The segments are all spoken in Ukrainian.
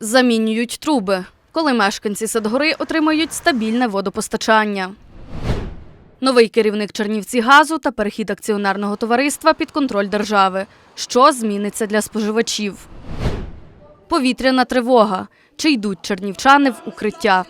Замінюють труби, коли мешканці Садгори отримають стабільне водопостачання. Новий керівник Чернівці газу та перехід акціонерного товариства під контроль держави. Що зміниться для споживачів? Повітряна тривога. Чи йдуть чернівчани в укриття?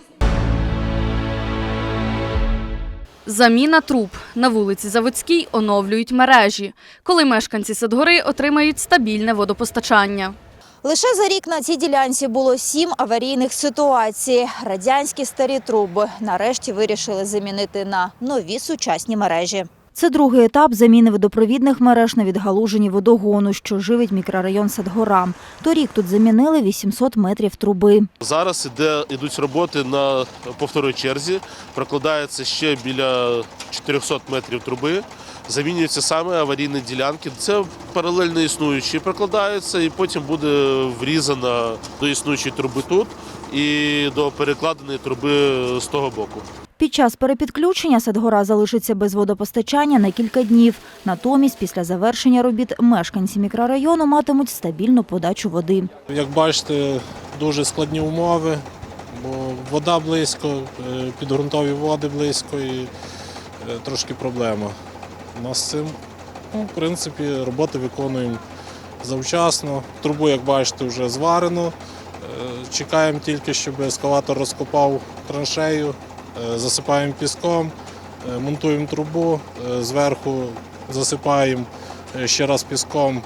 Заміна труб. На вулиці Заводській оновлюють мережі, коли мешканці Садгори отримають стабільне водопостачання. Лише за рік на цій ділянці було сім аварійних ситуацій. Радянські старі труби нарешті вирішили замінити на нові сучасні мережі. Це другий етап заміни водопровідних мереж на відгалуженні водогону, що живить мікрорайон Садгора. Торік тут замінили 800 метрів труби. Зараз іде, ідуть роботи на повторій черзі. Прокладається ще біля 400 метрів труби. Замінюються саме аварійні ділянки. Це паралельно існуючі прокладаються, і потім буде врізана до існуючої труби тут і до перекладеної труби з того боку. Під час перепідключення Садгора залишиться без водопостачання на кілька днів. Натомість, після завершення робіт, мешканці мікрорайону матимуть стабільну подачу води. Як бачите, дуже складні умови, бо вода близько, е, підґрунтові води близько і е, трошки проблема. У нас з цим, ну, в принципі, роботи виконуємо завчасно. Трубу, як бачите, вже зварено. Е, Чекаємо тільки, щоб ескаватор розкопав траншею, е, засипаємо піском, е, монтуємо трубу, зверху засипаємо ще раз піском,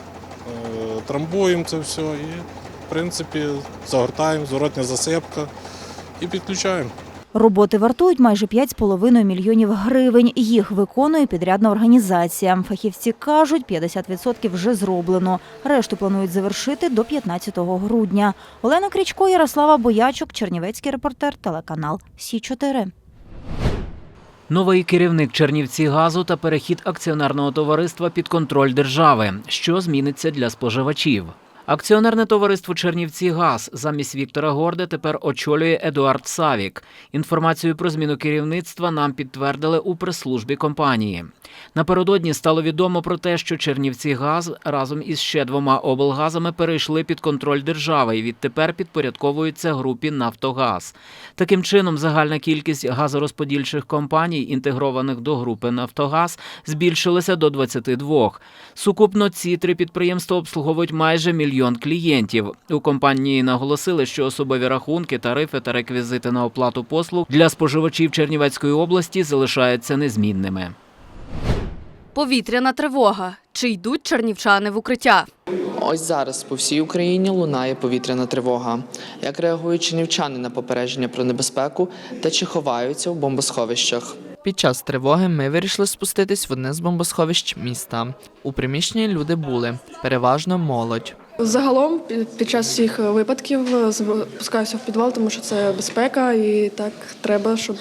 трамбуємо це все і в принципі, загортаємо, зворотня засипка і підключаємо. Роботи вартують майже 5,5 мільйонів гривень. Їх виконує підрядна організація. Фахівці кажуть, 50% вже зроблено. Решту планують завершити до 15 грудня. Олена Крічко, Ярослава Боячук, Чернівецький репортер, телеканал Сі 4 Новий керівник Чернівці газу та перехід акціонерного товариства під контроль держави. Що зміниться для споживачів? Акціонерне товариство Чернівці Газ замість Віктора Горде тепер очолює Едуард Савік. Інформацію про зміну керівництва нам підтвердили у прес-службі компанії. Напередодні стало відомо про те, що Чернівці Газ разом із ще двома облгазами перейшли під контроль держави і відтепер підпорядковуються групі Нафтогаз. Таким чином, загальна кількість газорозподільчих компаній, інтегрованих до групи Нафтогаз, збільшилася до 22. Сукупно ці три підприємства обслуговують майже мільйон клієнтів. У компанії наголосили, що особові рахунки, тарифи та реквізити на оплату послуг для споживачів Чернівецької області залишаються незмінними. Повітряна тривога. Чи йдуть чернівчани в укриття? Ось зараз по всій Україні лунає повітряна тривога. Як реагують чернівчани на попередження про небезпеку та чи ховаються в бомбосховищах? Під час тривоги ми вирішили спуститись в одне з бомбосховищ міста. У приміщенні люди були, переважно молодь. Загалом під- час всіх випадків е, спускаюся в підвал, тому що це безпека, і так треба, щоб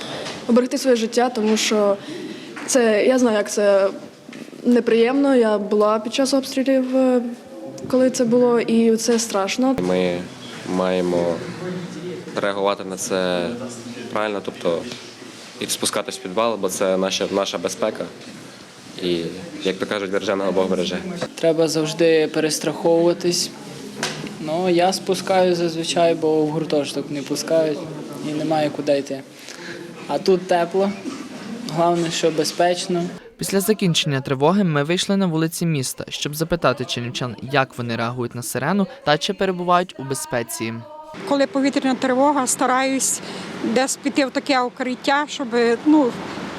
оберегти своє життя, тому що це я знаю, як це неприємно. Я була під час обстрілів, е, коли це було, і це страшно. Ми маємо реагувати на це правильно, тобто і спускатись в підвал, бо це наша, наша безпека. І, як то кажуть, береженого Бог береже. Треба завжди перестраховуватись. Ну, я спускаю зазвичай, бо в гуртожиток не пускають і немає куди йти. А тут тепло, головне, що безпечно. Після закінчення тривоги ми вийшли на вулиці міста, щоб запитати чернівчан, як вони реагують на сирену та чи перебувають у безпеці. Коли повітряна тривога, стараюсь десь піти в таке укриття, щоб ну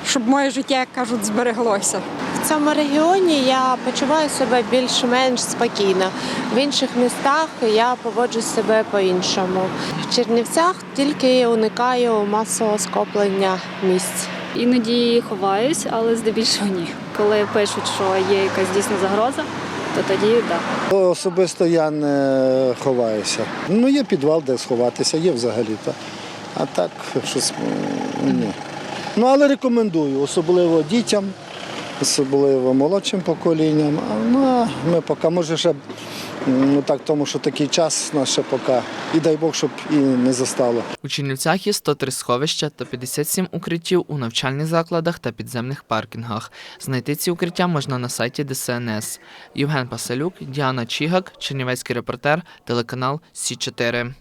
щоб моє життя, як кажуть, збереглося. В цьому регіоні я почуваю себе більш-менш спокійно. В інших містах я поводжу себе по-іншому. В Чернівцях тільки уникаю масового скоплення місць. Іноді ховаюсь, але здебільшого ні. Коли пишуть, що є якась дійсна загроза, то тоді так. Особисто я не ховаюся. Ну, є підвал, де сховатися, є взагалі-то. А так, щось ні. Ну, але рекомендую, особливо дітям, особливо молодшим поколінням. Ну, ми поки, може, ще ну, так, тому що такий час нас ще поки. І дай Бог, щоб і не застало. У Чернівцях є 103 сховища та 57 укриттів у навчальних закладах та підземних паркінгах. Знайти ці укриття можна на сайті ДСНС. Євген Пасалюк, Діана Чігак, Чернівецький репортер, телеканал Сі 4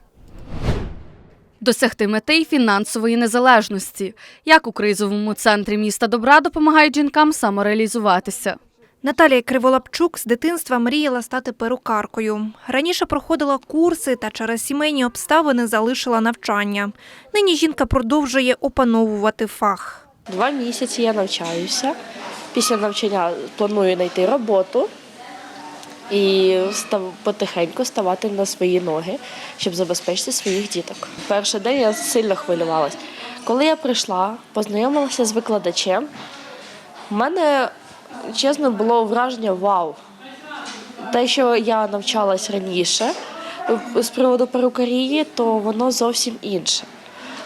Досягти мети й фінансової незалежності. Як у кризовому центрі міста добра допомагають жінкам самореалізуватися. Наталія Криволапчук з дитинства мріяла стати перукаркою. Раніше проходила курси та через сімейні обставини залишила навчання. Нині жінка продовжує опановувати фах. Два місяці я навчаюся. Після навчання планую знайти роботу і став- потихеньку ставати на свої ноги, щоб забезпечити своїх діток. Перший день я сильно хвилювалась. Коли я прийшла, познайомилася з викладачем, у мене чесно було враження вау. Те, що я навчалась раніше з приводу перукарії, то воно зовсім інше.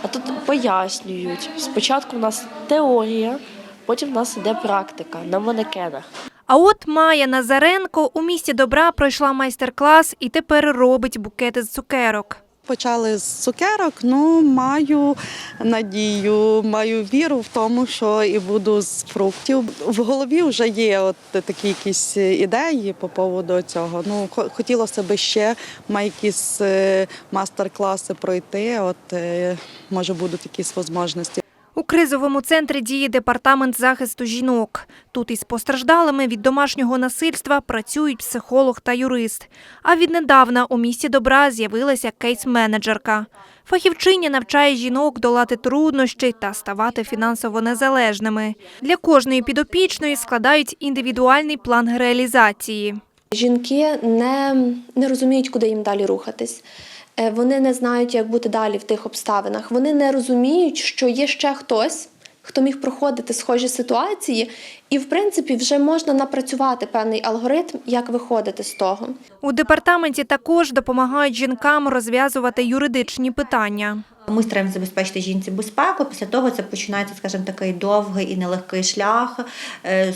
А тут пояснюють. Спочатку в нас теорія, потім в нас іде практика на манекенах. А от Майя Назаренко у місті добра пройшла майстер-клас і тепер робить букети з цукерок. Почали з цукерок, ну маю надію, маю віру в тому, що і буду з фруктів. В голові вже є от такі якісь ідеї по поводу цього. Ну хо- хотілося б ще маю якісь е, мастер-класи пройти. От е, може будуть якісь можливості. У кризовому центрі діє департамент захисту жінок. Тут із постраждалими від домашнього насильства працюють психолог та юрист. А віднедавна у місті добра з'явилася кейс-менеджерка. Фахівчиня навчає жінок долати труднощі та ставати фінансово незалежними. Для кожної підопічної складають індивідуальний план реалізації. Жінки не, не розуміють, куди їм далі рухатись. Е, Вони не знають, як бути далі в тих обставинах. Вони не розуміють, що є ще хтось, хто міг проходити схожі ситуації, і, в принципі, вже можна напрацювати певний алгоритм, як виходити з того. У департаменті також допомагають жінкам розв'язувати юридичні питання. Ми стараємося забезпечити жінці безпеку. Після того це починається, скажімо, такий довгий і нелегкий шлях е,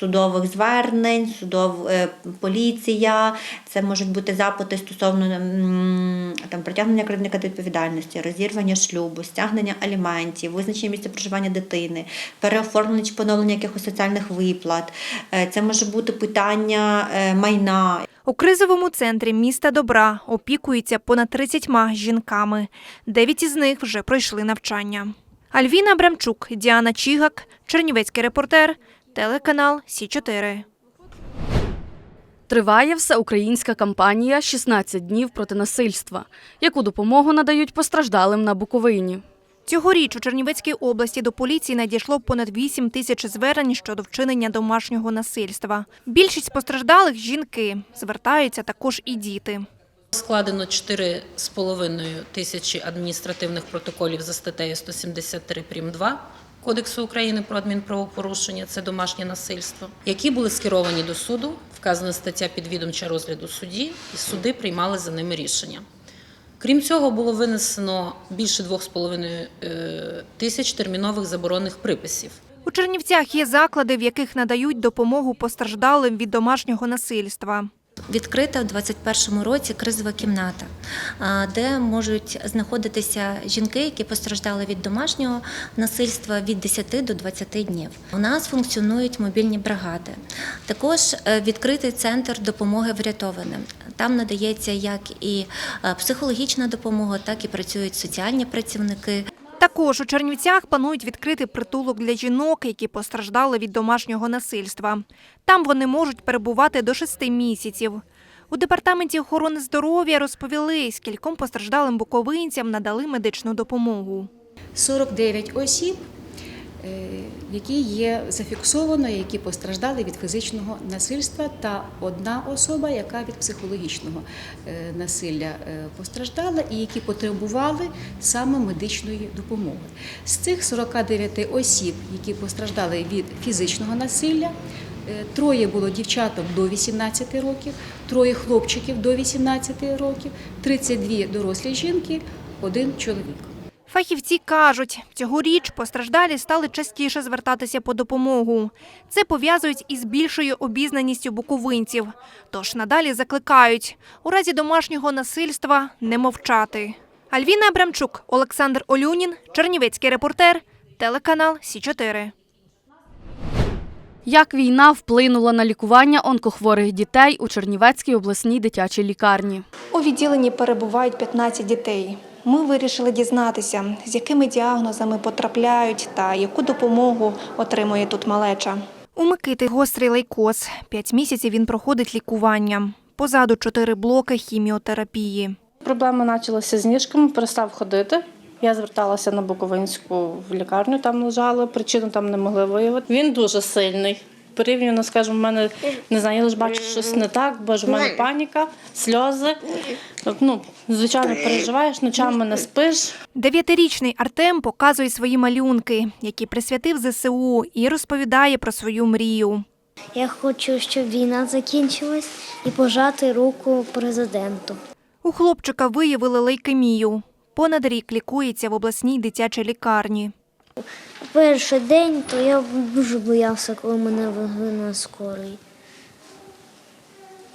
судових звернень, судов е, поліція. Це можуть бути запити стосовно там притягнення кривдника до відповідальності, розірвання шлюбу, стягнення аліментів, визначення місця проживання дитини, переоформлення чи поновлення якихось соціальних виплат. Е, Це може бути питання е, майна, У кризовому центрі міста добра опікуються понад 30 жінками. Дев'ять із них вже пройшли навчання. Альвіна Абрамчук, Діана Чігак, Чернівецький репортер, телеканал Сі 4 Триває всеукраїнська кампанія «16 днів проти насильства», яку допомогу надають постраждалим на Буковині. Цьогоріч у Чернівецькій області до поліції надійшло понад 8 тисяч звернень щодо вчинення домашнього насильства. Більшість постраждалих жінки звертаються також і діти. Складено 4,5 тисячі адміністративних протоколів за статтею 173 прим. 2 Кодексу України про адмінправопорушення це домашнє насильство, які були скеровані до суду. Вказана стаття підвідомча розгляду судді, і суди приймали за ними рішення. Крім цього, було винесено більше 2,5 е, тисяч термінових заборонних приписів. У Чернівцях є заклади, в яких надають допомогу постраждалим від домашнього насильства. Відкрита у 2021 році кризова кімната, де можуть знаходитися жінки, які постраждали від домашнього насильства від 10 до 20 днів. У нас функціонують мобільні бригади. Також е, відкритий центр допомоги врятованим. Там надається як і е, психологічна допомога, так і працюють соціальні працівники. Також у Чернівцях планують відкрити притулок для жінок, які постраждали від домашнього насильства. Там вони можуть перебувати до шести місяців. У департаменті охорони здоров'я розповіли, скільком постраждалим буковинцям надали медичну допомогу. 49 осіб, які є зафіксовано, які постраждали від фізичного насильства, та одна особа, яка від психологічного е, насилля е, постраждала, і які потребували саме медичної допомоги. З цих 49 осіб, які постраждали від фізичного насилля, е, Троє було дівчаток до 18 років, троє хлопчиків до 18 років, 32 дорослі жінки, один чоловік. Фахівці кажуть, цьогоріч постраждалі стали частіше звертатися по допомогу. Це пов'язують із більшою обізнаністю буковинців. Тож надалі закликають у разі домашнього насильства не мовчати. Альвіна Абрамчук, Олександр Олюнін, Чернівецький репортер, телеканал Сі 4 Як війна вплинула на лікування онкохворих дітей у Чернівецькій обласній дитячій лікарні? У відділенні перебувають 15 дітей. Ми вирішили дізнатися, з якими діагнозами потрапляють та яку допомогу отримує тут малеча. У Микити гострий лейкоз. П'ять місяців він проходить лікування. Позаду чотири блоки хіміотерапії. Проблема почалася з ніжками, перестав ходити. Я зверталася на Буковинську в лікарню, там лежала, причину там не могли виявити. Він дуже сильний. Порівняно, скажімо, в мене не знаю, я лише бачу щось не так, бо ж в мене паніка, сльози. Ну, звичайно, переживаєш, ночами не спиш. Дев'ятирічний Артем показує свої малюнки, які присвятив ЗСУ, і розповідає про свою мрію. Я хочу, щоб війна закінчилась і пожати руку президенту. У хлопчика виявили лейкемію. Понад рік лікується в обласній дитячій лікарні. Перший день то я дуже боявся, коли мене везли на скорий.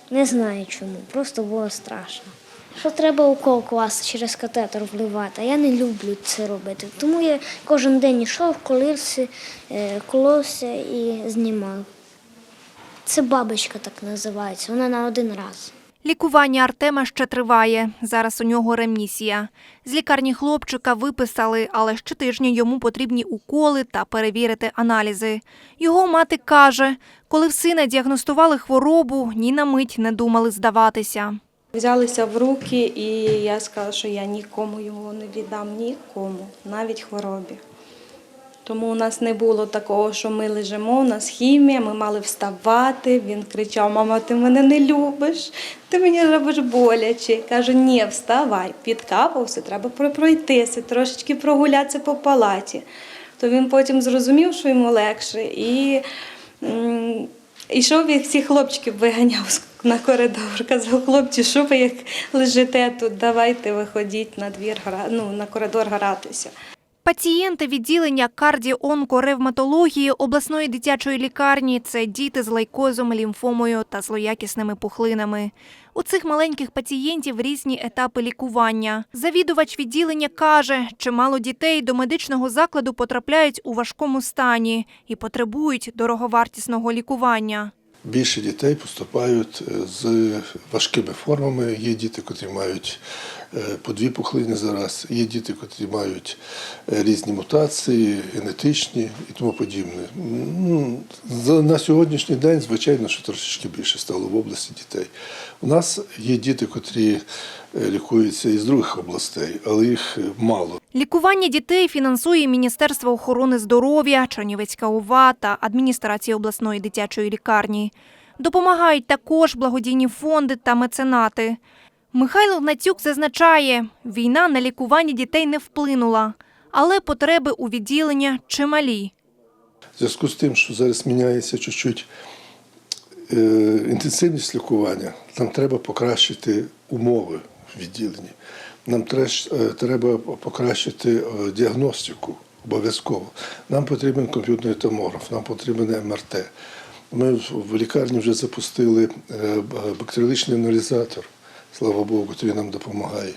Не знаю чому, просто було страшно. Що треба укол класти через катетер вливати, а я не люблю це робити. Тому я кожен день йшов, колився, е, коловся і знімав. Це бабочка так називається, вона на один раз. Лікування Артема ще триває. Зараз у нього ремісія. З лікарні хлопчика виписали, але щотижня йому потрібні уколи та перевірити аналізи. Його мати каже, коли в сина діагностували хворобу, ні на мить не думали здаватися. Взялися в руки, і я сказала, що я нікому його не віддам, нікому, навіть хворобі. Тому у нас не було такого, що ми лежимо, у нас хімія, ми мали вставати. Він кричав: Мама, ти мене не любиш, ти мені робиш боляче. Кажу, ні, вставай, підкапався, треба про- пройтися, трошечки прогулятися по палаті. То він потім зрозумів, що йому легше, і йшов і всіх хлопчиків виганяв на коридор. Казав, хлопці, що ви як лежите тут, давайте виходіть на двір, ну, на коридор гратися. Пацієнти відділення кардіонкоревматології обласної дитячої лікарні це діти з лейкозом, лімфомою та злоякісними пухлинами. У цих маленьких пацієнтів різні етапи лікування. Завідувач відділення каже, чимало дітей до медичного закладу потрапляють у важкому стані і потребують дороговартісного лікування. Більше дітей поступають е, з важкими формами. Є діти, котрі мають е, по дві пухлини зараз, є діти, котрі мають е, різні мутації, генетичні і тому подібне. Ну, На сьогоднішній день, звичайно, що трошечки більше стало в області дітей. У нас є діти, котрі лікуються із других областей, але їх мало. Лікування дітей фінансує Міністерство охорони здоров'я, Чернівецька ОВА та адміністрація обласної дитячої лікарні. Допомагають також благодійні фонди та меценати. Михайло Гнатюк зазначає, війна на лікування дітей не вплинула, але потреби у відділення чималі. В зв'язку з тим, що зараз міняється чуть-чуть е, інтенсивність лікування, нам треба покращити умови в відділенні. Нам е, треба покращити е, діагностику обов'язково. Нам потрібен комп'ютерний томограф, нам потрібен МРТ. Ми в- лікарні вже запустили е, бактеріологічний аналізатор, слава Богу, який нам допомагає.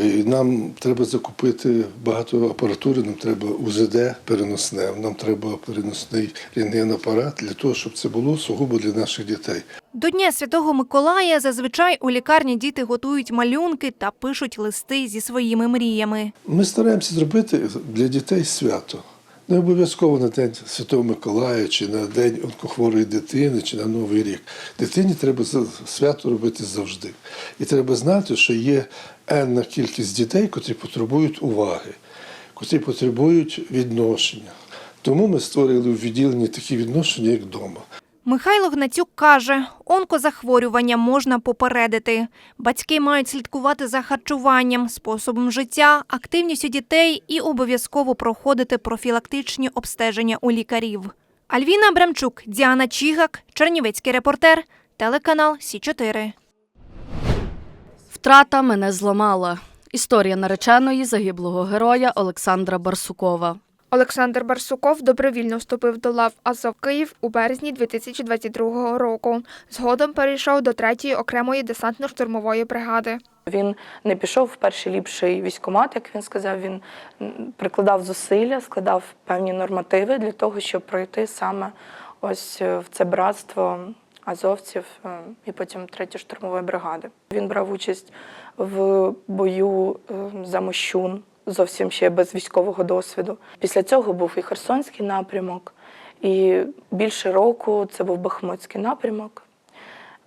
І нам треба закупити багато апаратури, нам треба УЗД переносне, нам треба переносний рентген-апарат для того, щоб це було сугубо для наших дітей. До Дня Святого Миколая зазвичай у лікарні діти готують малюнки та пишуть листи зі своїми мріями. Ми стараємося зробити для дітей свято. Не обов'язково на День Святого Миколая, чи на День онкохворої дитини, чи на Новий рік. Дитині треба свято робити завжди. І треба знати, що є енна кількість дітей, котрі потребують уваги, котрі потребують відношення. Тому ми створили в відділенні такі відношення, як вдома. Михайло Гнатюк каже, онкозахворювання можна попередити. Батьки мають слідкувати за харчуванням, способом життя, активністю дітей і обов'язково проходити профілактичні обстеження у лікарів. Альвіна Абрамчук, Діана Чігак, Чернівецький репортер, телеканал Сі 4 Втрата мене зламала. Історія нареченої загиблого героя Олександра Барсукова. Олександр Барсуков добровільно вступив до лав Азов Київ у березні 2022 року. Згодом перейшов до 3-ї окремої десантно-штурмової бригади. Він не пішов в перший ліпший військкомат, як він сказав. Він прикладав зусилля, складав певні нормативи для того, щоб пройти саме ось е, в це братство азовців е, і потім 3 штурмової бригади. Він брав участь в бою е, за Мощун, зовсім ще без військового досвіду. Після цього був і Херсонський напрямок, і більше року це був Бахмутський напрямок,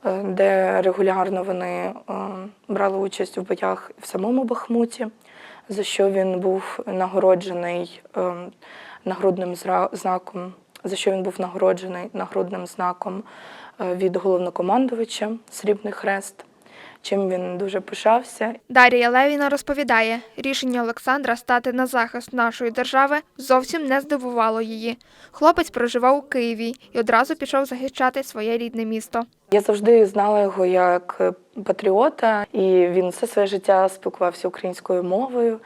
е, де регулярно вони е, брали участь в боях в самому Бахмуті, за що він був нагороджений е, нагрудним знаком, за що він був нагороджений нагрудним знаком від головнокомандувача Срібний Хрест, чим він дуже пишався. Дарія Левіна розповідає, рішення Олександра стати на захист нашої держави зовсім не здивувало її. Хлопець проживав у Києві і одразу пішов захищати своє рідне місто. Я завжди знала його як е, патріота, і він все своє життя спілкувався українською мовою.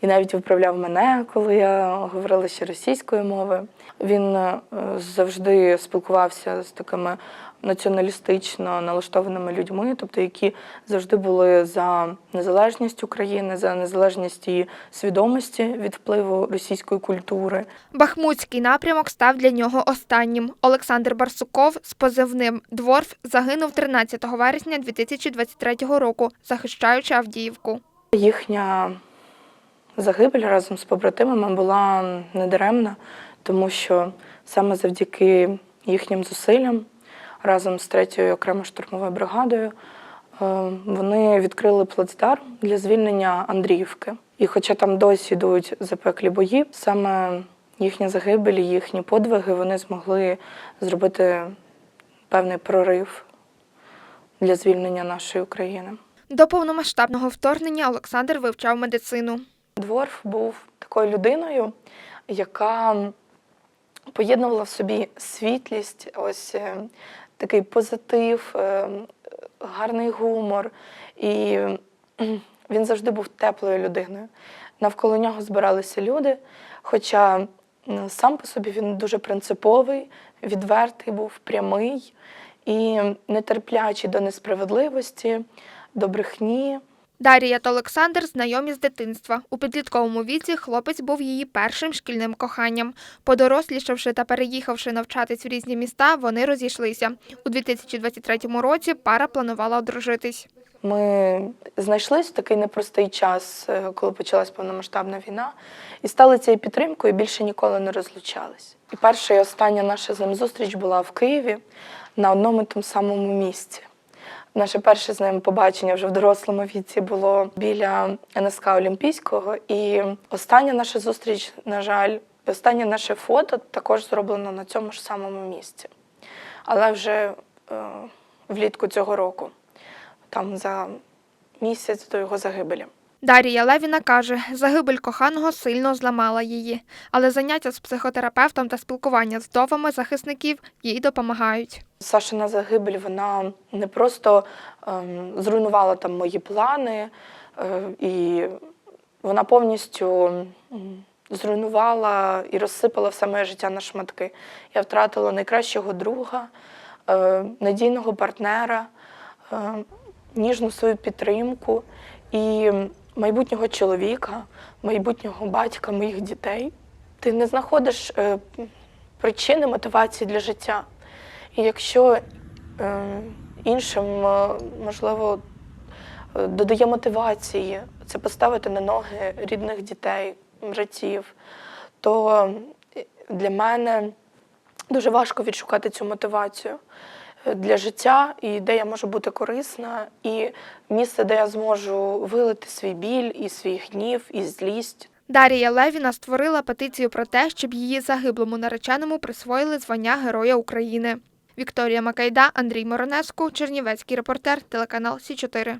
І навіть виправляв мене, коли я говорила ще російською мовою. Він е, завжди спілкувався з такими націоналістично налаштованими людьми, тобто які завжди були за незалежність України, за незалежність її свідомості від впливу російської культури. Бахмутський напрямок став для нього останнім. Олександр Барсуков з позивним Дворф загинув 13 вересня 2023 року, захищаючи Авдіївку. Їхня загибель разом з побратимами була недаремна, тому що саме завдяки їхнім зусиллям разом з 3-ю окремою штурмовою бригадою е, вони відкрили плацдарм для звільнення Андріївки. І хоча там досі йдуть запеклі бої, саме їхня загибель, і їхні подвиги вони змогли зробити певний прорив для звільнення нашої України. До повномасштабного вторгнення Олександр вивчав медицину. Дворф був такою людиною, яка поєднувала в собі світлість, ось е, такий позитив, е, гарний гумор. І він завжди був теплою людиною. Навколо нього збиралися люди, хоча сам по собі він дуже принциповий, відвертий був, прямий і нетерплячий до несправедливості, до брехні. Дарія та Олександр знайомі з дитинства. У підлітковому віці хлопець був її першим шкільним коханням. Подорослішавши та переїхавши навчатись в різні міста, вони розійшлися. У 2023 році пара планувала одружитись. Ми знайшлись в такий непростий час, е, коли почалась повномасштабна війна, і стали цією підтримкою і більше ніколи не розлучались. І перша і остання наша з ним зустріч була в Києві на одному і тому самому місці. Наше перше з ним побачення вже в дорослому віці було біля НСК Олімпійського. І остання наша зустріч, на жаль, останнє наше фото також зроблено на цьому ж самому місці. Але вже е, влітку цього року там за місяць до його загибелі. Дарія Левіна каже, загибель коханого сильно зламала її, але заняття з психотерапевтом та спілкування з вдовами захисників їй допомагають. Сашина загибель вона не просто ем, зруйнувала там мої плани, е, і вона повністю зруйнувала і розсипала все моє життя на шматки. Я втратила найкращого друга, е, надійного партнера, е, ніжну свою підтримку і майбутнього чоловіка, майбутнього батька моїх дітей. Ти не знаходиш е, причини мотивації для життя. І якщо е, іншим, е, можливо, е, додає мотивації це поставити на ноги рідних дітей, братів, то е, для мене дуже важко відшукати цю мотивацію для життя, і де я можу бути корисна, і місце, де я зможу вилити свій біль, і свій гнів, і злість. Дарія Левіна створила петицію про те, щоб її загиблому нареченому присвоїли звання Героя України. Вікторія Макайда, Андрій Моронеску, Чернівецький репортер, телеканал Сі 4